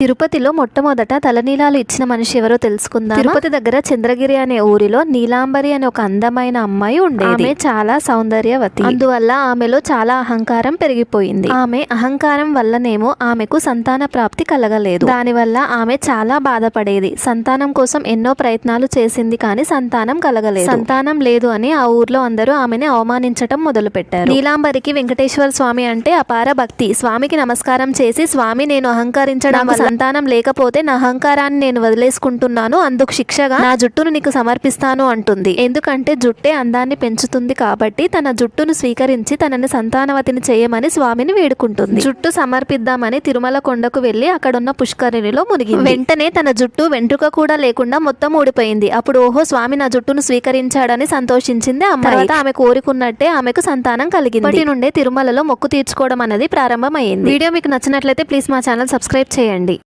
తిరుపతిలో మొట్టమొదట తలనీలాలు ఇచ్చిన మనిషి ఎవరో తెలుసుకుందాం తిరుపతి దగ్గర చంద్రగిరి అనే ఊరిలో నీలాంబరి అనే ఒక అందమైన అమ్మాయి ఉండేది. ఆమె చాలా సౌందర్యవతి. అందువల్ల ఆమెలో చాలా అహంకారం పెరిగిపోయింది. ఆమె అహంకారం వల్లనేమో ఆమెకు సంతాన ప్రాప్తి కలగలేదు. దానివల్ల ఆమె చాలా బాధపడేది. సంతానం కోసం ఎన్నో ప్రయత్నాలు చేసింది కానీ సంతానం కలగలేదు. సంతానం లేదు అని ఆ ఊర్లో అందరూ ఆమెని అవమానించటం మొదలు పెట్టారు నీలాంబరికి వెంకటేశ్వర స్వామి అంటే అపార భక్తి. స్వామికి నమస్కారం చేసి స్వామి నేను అహంకరించడం వల్ల సంతానం లేకపోతే నా అహంకారాన్ని నేను వదిలేసుకుంటున్నాను అందుకు శిక్షగా నా జుట్టును నీకు సమర్పిస్తాను అంటుంది. ఎందుకంటే జుట్టే అందాన్ని పెంచుతుంది కాబట్టి తన జుట్టును స్వీకరించి తనని సంతానవతిని చేయమని స్వామిని వేడుకుంటుంది. జుట్టు సమర్పిద్దామని తిరుమల కొండకు వెళ్ళి అక్కడున్న పుష్కరిణిలో మునిగి వెంటనే తన జుట్టు వెంట్రుక కూడా లేకుండా మొత్తం ఊడిపోయింది. అప్పుడు ఓహో స్వామి నా జుట్టును స్వీకరించాడని సంతోషించింది అమ్మాయి. ఆమె కోరుకున్నట్టే ఆమెకు సంతానం కలిగింది. ఇప్పటి నుండే తిరుమలలో మొక్కు తీర్చుకోవడం అనేది ప్రారంభమైంది. వీడియో మీకు నచ్చినట్లయితే ప్లీజ్ మా ఛానల్ సబ్స్క్రైబ్ చేయండి.